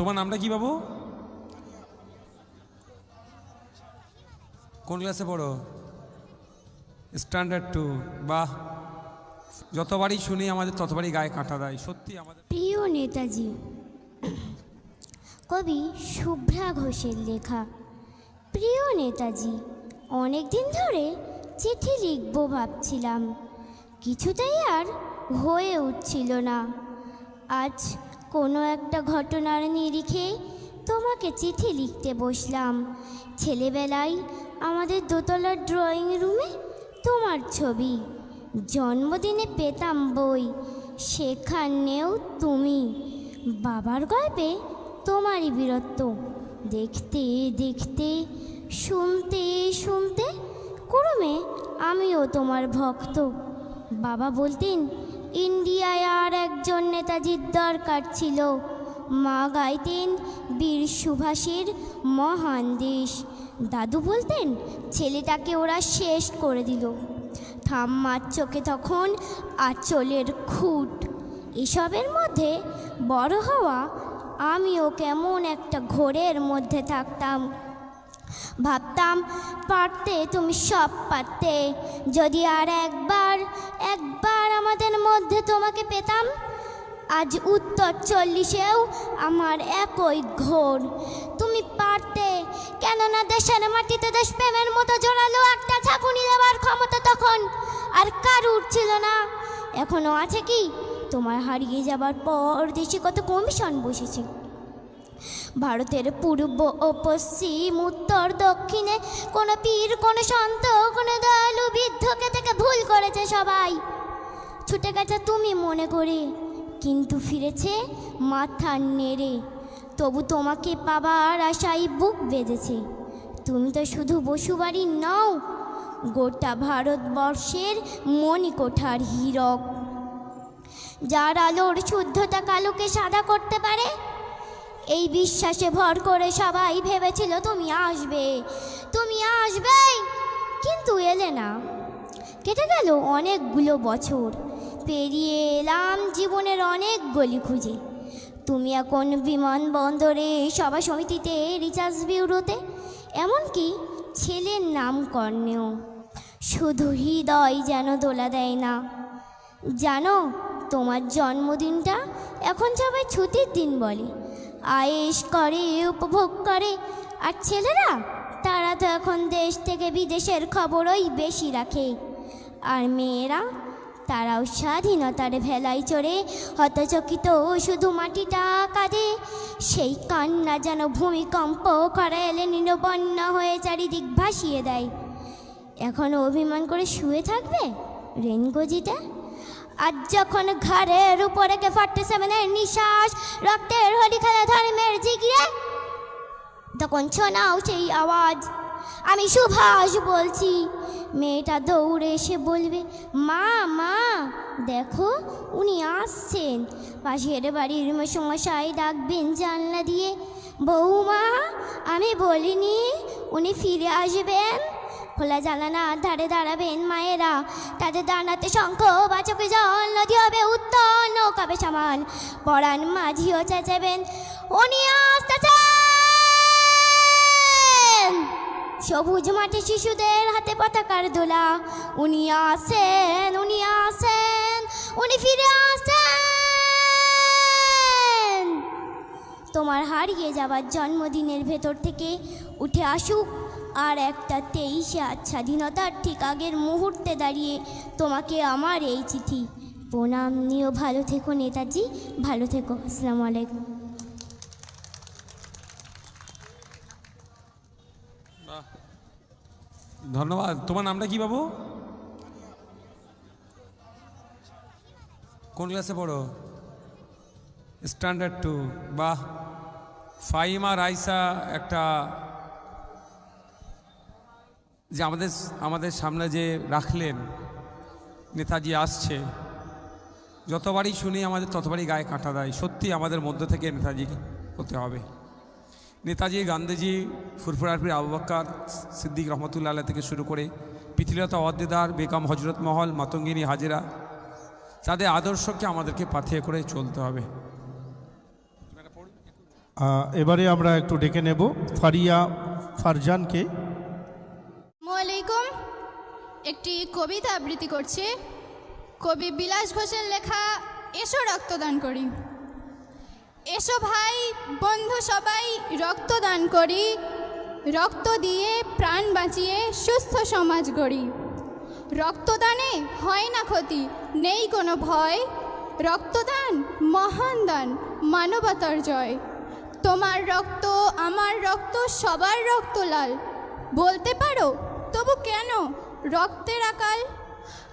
তোমার নামটা কি বাবু? কোন ক্লাসে পড়ো? স্ট্যান্ডার্ড টু বাহ। যতবারই শুনি আমাদের ততবারই গায়ে কাঁটা দেয়। সত্যি আমাদের প্রিয় নেতাজি, কবি শুভ্রা ঘোষের লেখা। প্রিয় নেতাজি অনেক দিন ধরে চিঠি লিখব ভাবছিলাম। কিছুতেই আর হয়ে উঠছিল না। আজ কোনো একটা ঘটনার নিরিখে তোমাকে চিঠি লিখতে বসলাম। ছেলেবেলায় আমাদের দোতলার ড্রয়িং রুমে তোমার ছবি, জন্মদিনে পেতাম বই, সেখানেও তুমি। বাবার গল্পে তোমারই বীরত্ব, দেখতে দেখতে, শুনতে শুনতে ক্রমে আমিও তোমার ভক্ত। বাবা বলতেন ইন্ডিয়ায় আর একজন নেতাজির দরকার ছিল। মা গাইতেন বীর সুভাষের মহান দেশ। দাদু বলতেন, ছেলেটাকে ওরা শেষ করে দিল। ঠাম্মার চোখে তখন আঁচলের খুঁট। এসবের মধ্যে বড় হওয়া, আমিও কেমন একটা ঘোরের মধ্যে থাকতাম। ভাবতাম পারতে তুমি সব পারতে। যদি আর একবার একবার আমাদের মধ্যে তোমাকে পেতাম, আজ উত্তর চল্লিশেও আমার একই ঘোর। তুমি পারতে, কেননা দেশের মাটিতে দেশপ্রেমের মতো জোরালো একটা ঝাঁকুনি দেওয়ার ক্ষমতা তখন আর কারুর ছিল না। এখনও আছে কি? তোমার হারিয়ে যাবার পর দেশে কত কমিশন বসেছে। ভারতের পূর্ব ও পশ্চিম, উত্তর, দক্ষিণে কোনো পীর, কোনো সন্ত, কোনো দয়ালু বৃদ্ধকে থেকে ভুল করেছে সবাই। ছুটে গেছে তুমি মনে করে, কিন্তু ফিরেছে মাথা নেড়ে। তবু তোমাকে পাবার আশাই বুক বেঁধেছে। তুমি তো শুধু বসুবাড়ি নও, গোটা ভারতবর্ষের মণিকোঠার হীরক। যার আলোর শুদ্ধতা কালোকে সাদা করতে পারে এই বিশ্বাসে ভর করে সবাই ভেবেছিল তুমি আসবে। তুমি আসবে? কিন্তু এলে না। কেটে গেল অনেকগুলো বছর। পেরিয়ে এলাম জীবনের অনেক গলি খুঁজে। তুমি এখন বিমানবন্দরে, সভা সমিতিতে, রিচার্জ বিউরোতে এমনকি ছেলের নামকর্ণেও শুধু হৃদয় যেন দোলা দেয় না। জানো, তোমার জন্মদিনটা এখন সবাই ছুটির দিন বলে। আয়েস করে, উপভোগ করে। আর ছেলেরা, তারা তো এখন দেশ থেকে বিদেশের খবরই বেশি রাখে। আর মেয়েরা, তারাও স্বাধীনতার ভেলায় চড়ে, হতচকিত শুধু মাটিটা কাঁদে। সেই কান্না যেন ভূমিকম্প করা এলে নিরবন্যা হয়ে চারিদিক ভাসিয়ে দেয়। এখন অভিমান করে শুয়ে থাকবে রেনগজিটা? আজ যখন ঘরের উপরে কে ফর্টি সেভেনের নিঃশ্বাস, রক্তের হলি খেলা ধর্মের জিগিয়ে তখন শোনাও সেই আওয়াজ। আমি সুভাষ বলছি, মেয়েটা দৌড়ে এসে বলবে, মা মা, দেখো, উনি আসছেন। পাশের বাড়ির মশাই ডাকবেন জানলা দিয়ে, বৌমা, আমি বলিনি উনি ফিরে আসবেন? খোলা জানানা ধারে দাঁড়াবেন মায়েরা। তাদের দাঁড়াতে শঙ্খ বাচকে জল, নদী হবে উত্তর নৌকাবে সামান। পরাণ মাঝিও চেঁচাবেন, উনি আসতেছেন সবুজ মাঠে শিশুদের হাতে পতাকার দোলা। উনি আসেন উনি আসেন উনি ফিরে আসেন তোমার হারিয়ে যাবার জন্মদিনের ভেতর থেকে উঠে আসুক। আর একটা তেইশে আজ স্বাধীনতার ঠিক আগের মুহূর্তে দাঁড়িয়ে তোমাকে আমার এই চিঠি। প্রণাম নিয়েও ভালো থেকো নেতাজি, ভালো থেকো। আসসালামু আলাইকুম। ধন্যবাদ। তোমার নামটা কি বাবু? কোন ক্লাসে পড়ো? স্ট্যান্ডার্ড টু বাহ। ফাইমা রাইসা একটা যে আমাদের আমাদের সামনে যে রাখলেন, নেতাজি আসছে, যতবারই শুনি আমাদের ততবারই গায়ে কাঁটা দেয়। সত্যি আমাদের মধ্য থেকে নেতাজি হতে হবে। নেতাজি, গান্ধীজি ফুরফুরারপির আবু সিদ্দিক রহমতুল্লাহ আল্লাহ থেকে শুরু করে পৃথিলতা অদ্দেদার বেগম হজরত মহল, মাতঙ্গিনী হাজেরা, তাদের আদর্শকে আমাদেরকে পাথিয়ে করে চলতে হবে। এবারে আমরা একটু ডেকে নেব ফারিয়া ফারজানকে। একটি কবিতা আবৃত্তি করছি। কবি বিলাস ঘোষের লেখা, এসো রক্তদান করি। এসো ভাই, বন্ধু সবাই, রক্তদান করি। রক্ত দিয়ে প্রাণ বাঁচিয়ে সুস্থ সমাজ গড়ি। রক্তদানে হয় না ক্ষতি, নেই কোনো ভয়। রক্তদান মহান দান, মানবতার জয়। তোমার রক্ত, আমার রক্ত, সবার রক্ত লাল। বলতে পারো, তবু কেন? রক্তের আকাল,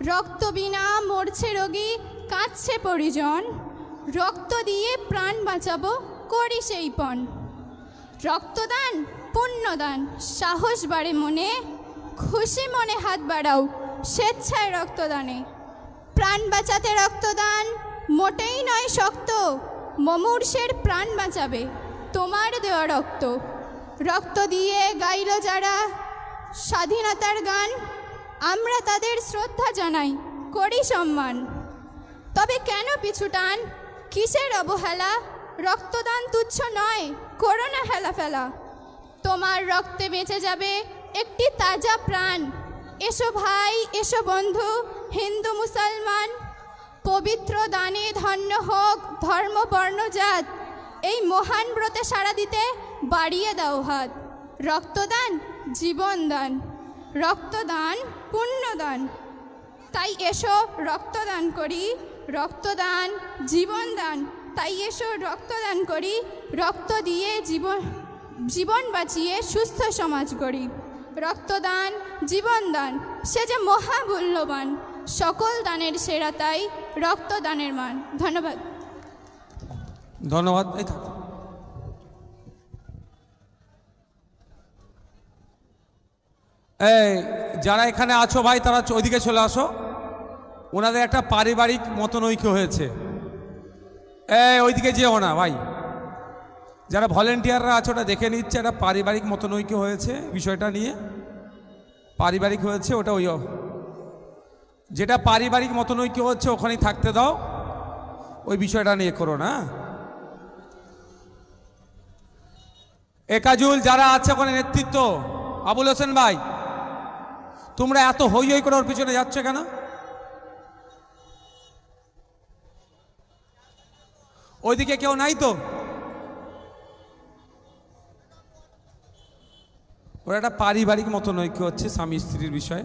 রক্ত বিনা মরছে রোগী, কাঁদছে পরিজন। রক্ত দিয়ে প্রাণ বাঁচাবো, করি সেই পণ। রক্তদান, পুণ্যদান, সাহস বাড়ে মনে, খুশি মনে হাত বাড়াও স্বেচ্ছায় রক্তদানে। প্রাণ বাঁচাতে রক্তদান মোটেই নয় শক্ত, মমূর্ষের প্রাণ বাঁচাবে তোমার দেওয়া রক্ত। রক্ত দিয়ে গাইল যারা স্বাধীনতার গান আমরা তাদের শ্রদ্ধা জানাই, করি সম্মান। তবে কেন পিছু টান? কিসের অবহেলা? রক্তদান তুচ্ছ নয়, করোনা হেলা ফেলা তোমার রক্তে বেঁচে যাবে একটি তাজা প্রাণ। এসো ভাই, এসো বন্ধু, হিন্দু, মুসলমান। পবিত্র দানে ধন্য হোক ধর্ম বর্ণজাত এই মহান ব্রতে সাড়া দিতে বাড়িয়ে দাও হাত। রক্তদান, জীবনদান। রক্তদান, পুণ্যদান। তাই এসো রক্তদান করি, রক্তদান, জীবনদান। তাই এসো রক্তদান করি, রক্ত দিয়ে জীবন জীবন বাঁচিয়ে সুস্থ সমাজ গড়ি। রক্তদান, জীবনদান, সে যে মহামূল্যবান। সকল দানের সেরা তাই রক্তদানের মান। ধন্যবাদ। ধন্যবাদ। এই, যারা এখানে আছো ভাই, তারা ওইদিকে চলে আসো। ওনাদের একটা পারিবারিক মতনৈক্য হয়েছে। এই, ওইদিকে যেও না ভাই। যারা ভলেন্টিয়াররা আছে, ওটা দেখে নিচ্ছে, একটা পারিবারিক মতনৈক্য হয়েছে বিষয়টা নিয়ে। পারিবারিক হয়েছে, ওটা ওই যেটা পারিবারিক মতনৈক্য হচ্ছে, ওখানেই থাকতে দাও। ওই বিষয়টা নিয়ে করো না? একাজুল যারা আছে, ওখানে নেতৃত্ব। আবুল হোসেন ভাই। তোমরা এত হই হই করে ওর পিছনে যাচ্ছ কেন? ওইদিকে কেউ নাই তো? ওরা একটা পারিবারিক মতো নৈক্য হচ্ছে স্বামী স্ত্রীর বিষয়ে।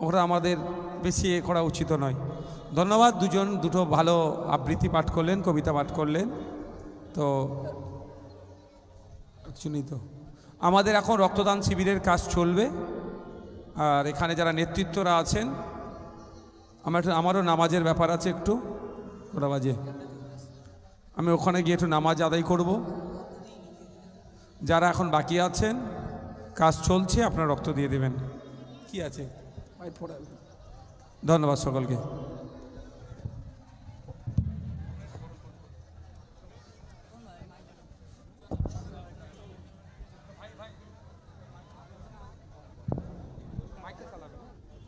ওরা আমাদের বেশি এ করা উচিত নয়। ধন্যবাদ, দুজন, দুটো ভালো আবৃত্তি পাঠ করলেন, কবিতা পাঠ করলেন। তো তো। আমাদের এখন রক্তদান শিবিরের কাজ চলবে। আর এখানে যারা নেতৃত্বরা আছেন আমার একটু আমারও নামাজের ব্যাপার আছে একটু। বাজে? আমি ওখানে গিয়ে একটু নামাজ আদায় করব। যারা এখন বাকি আছেন কাজ চলছে আপনার রক্ত দিয়ে দেবেন। কি আছে। ধন্যবাদ সকলকে।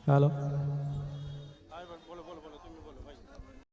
哈喽。